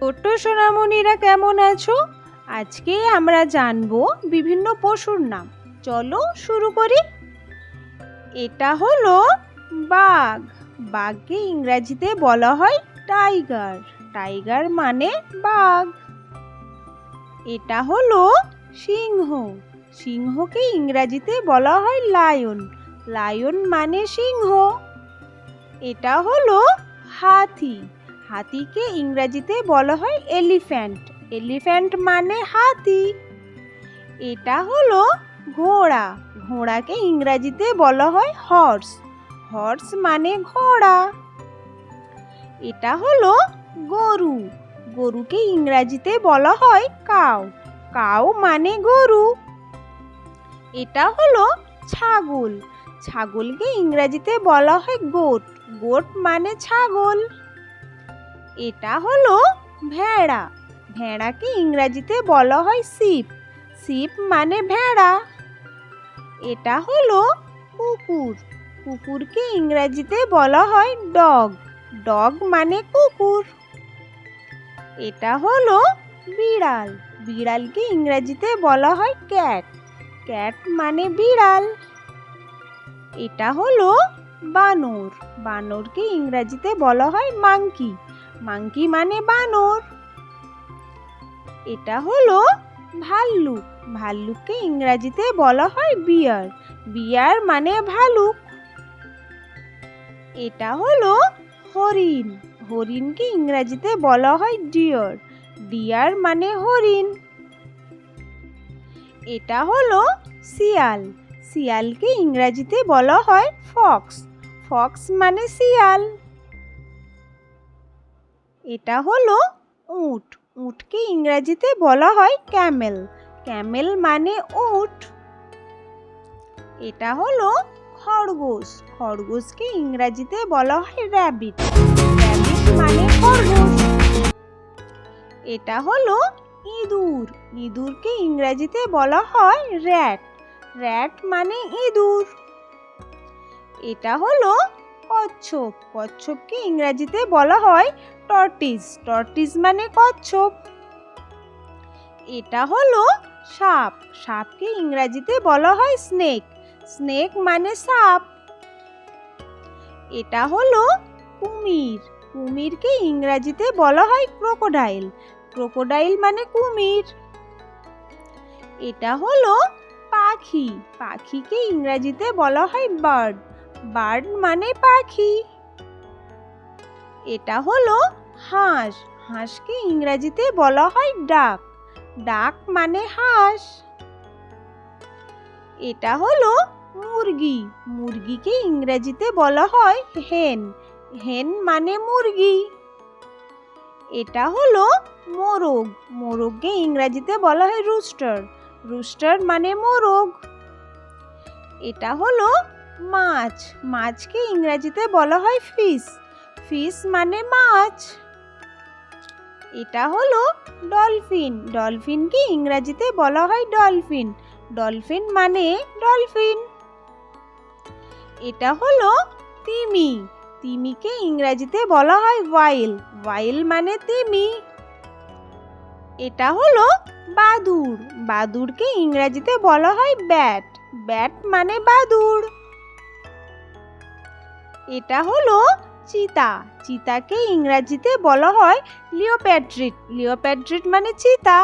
ছোট্ট সোনামণিরা কেমন আছো? আজকে আমরা জানব বিভিন্ন পশুর নাম। চলো শুরু করি। এটা হলো বাঘ। বাঘকে ইংরাজিতে বলা হয় টাইগার। টাইগার মানে বাঘ। এটা হলো সিংহ। সিংহকে ইংরাজিতে বলা হয় লায়ন। লায়ন মানে সিংহ। এটা হলো হাতি। হাতিকে ইংরাজিতে বলা হয় এলিফ্যান্ট। এলিফ্যান্ট মানে হাতি। এটা হলো ঘোড়া। ঘোড়াকে ইংরাজিতে বলা হয় হর্স। হর্স মানে ঘোড়া। এটা হলো গরু। গরুকে ইংরাজিতে বলা হয় কাউ। কাউ মানে গরু। এটা হলো ছাগল। ছাগলকে ইংরাজিতে বলা হয় গোট। গোট মানে ছাগল। এটা হলো ভেড়া। ভেড়াকে ইংরাজিতে বলা হয় শিপ। শিপ মানে ভেড়া। এটা হলো কুকুর। কুকুরকে ইংরাজিতে বলা হয় ডগ। ডগ মানে কুকুর। এটা হলো বিড়াল। বিড়ালকে ইংরাজিতে বলা হয় ক্যাট। ক্যাট মানে বিড়াল। এটা হলো বানর। বানরকে ইংরাজিতে বলা হয় মাংকি। মাংকি মানে বানর। এটা হলো ভাল্লুক। ভাল্লুককে ইংরাজিতে বলা হয় বিয়ার। বিয়ার মানে ভালুক। এটা হলো হরিণ। হরিণকে ইংরাজিতে বলা হয় ডিয়ার। ডিয়ার মানে হরিণ। এটা হলো শিয়াল। শিয়ালকে ইংরাজিতে বলা হয় ফক্স। ফক্স মানে শিয়াল। এটা হলো উট। উটকে ইংরাজিতে বলা হয় ক্যামেল। ক্যামেল মানে উট। এটা হলো খরগোশ। খরগোশকে ইংরাজিতে বলা হয় র্যাবিট। র্যাবিট মানে খরগোশ। এটা হলো ইঁদুর। ইঁদুরকে ইংরাজিতে বলা হয় র্যাট। র্যাট মানে ইঁদুর। এটা হলো কচ্ছপ। কচ্ছপকে ইংরাজিতে বলা হয় টর্টিস টর্টিস মানে কচ্ছপ। এটা হলো সাপ। সাপকে ইংরাজিতে বলা হয় স্নেক। স্নেক মানে সাপ। এটা হলো কুমির। কুমিরকে ইংরাজিতে বলা হয় ক্রোকোডাইল। ক্রোকোডাইল মানে কুমির। এটা হলো পাখি। পাখিকে ইংরাজিতে বলা হয় বার্ড। বার্ড মানে পাখি। এটা হলো হাঁস। হাঁসকে ইংরাজিতে বলা হয় ডাক। ডাক মানে হাঁস। এটা হলো মুরগি। মুরগিকে ইংরেজিতে বলা হয় হেন। হেন মানে মুরগি। এটা হলো মোরগ। মোরগকে ইংরেজিতে বলা হয় রুস্টার। রুস্টার মানে মোরগ। এটা হলো মাছ। মাছকে ইংরেজিতে বলা হয় ফিশ। ফিশ মানে মাছ। এটা হলো ডলফিন। ডলফিনকে ইংরেজিতে বলা হয় ডলফিন। ডলফিন মানে ডলফিন। এটা হলো তিমি। তিমিকে ইংরেজিতে বলা হয় ওয়াইল। ওয়াইল মানে তিমি। এটা হলো বাদুর বাদুরকে ইংরেজিতে বলা হয় ব্যাট। ব্যাট মানে বাদুর এটা হলো চিতা। চিতাকে ইংরাজিতে বলা হয় লিওপ্যাড্রিট লিওপ্যাড্রিট মানে চিতা।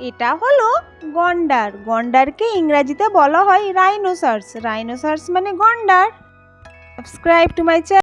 এটা হলো গন্ডার। গন্ডারকে ইংরাজিতে বলা হয় রাইনোসার্স। রাইনোসার্স মানে গন্ডার। Subscribe to my channel.